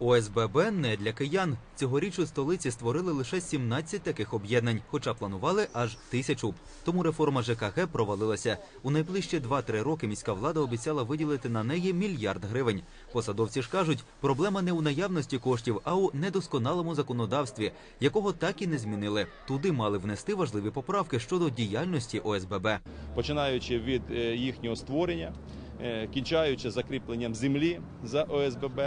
ОСББ не для киян. Цьогоріч у столиці створили лише 17 таких об'єднань, хоча планували аж тисячу. Тому реформа ЖКГ провалилася. У найближчі 2-3 роки міська влада обіцяла виділити на неї мільярд гривень. Посадовці ж кажуть, проблема не у наявності коштів, а у недосконалому законодавстві, якого так і не змінили. Туди мали внести важливі поправки щодо діяльності ОСББ. починаючи від е, їхнього створення, кінчаючи закріпленням землі за ОСББ,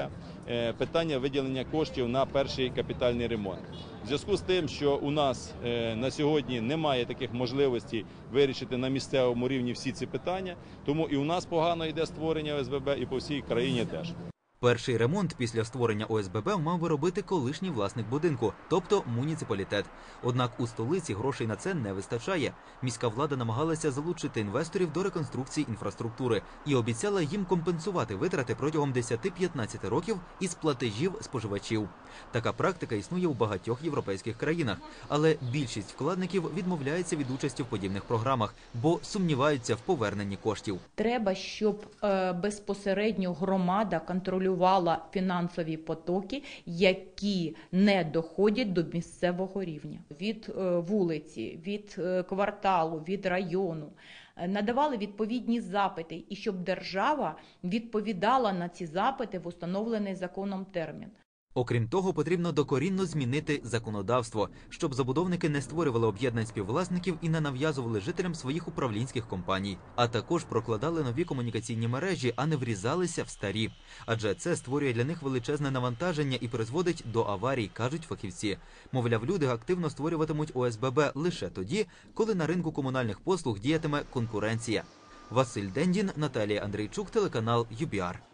е, питання виділення коштів на перший капітальний ремонт. В зв'язку з тим, що у нас е, на сьогодні немає таких можливостей вирішити на місцевому рівні всі ці питання, тому і у нас погано йде створення ОСББ, і по всій країні теж. Перший ремонт після створення ОСББ мав би робити колишній власник будинку, тобто муніципалітет. Однак у столиці грошей на це не вистачає. Міська влада намагалася залучити інвесторів до реконструкції інфраструктури і обіцяла їм компенсувати витрати протягом 10-15 років із платежів споживачів. Така практика існує у багатьох європейських країнах, але більшість вкладників відмовляється від участі в подібних програмах, бо сумніваються в поверненні коштів. Треба, щоб е, безпосередньо громада контролювала фінансові потоки, які не доходять до місцевого рівня від е, вулиці, від е, кварталу, від району. Е, Надавали відповідні запити, і щоб держава відповідала на ці запити в установлений законом термін. Окрім того, потрібно докорінно змінити законодавство, щоб забудовники не створювали об'єднань співвласників і не нав'язували жителям своїх управлінських компаній, а також прокладали нові комунікаційні мережі, а не врізалися в старі. Адже це створює для них величезне навантаження і призводить до аварій, кажуть фахівці. Мовляв, люди активно створюватимуть ОСББ лише тоді, коли на ринку комунальних послуг діятиме конкуренція. Василь Дендін, Наталія Андрійчук, телеканал ЮБІАР.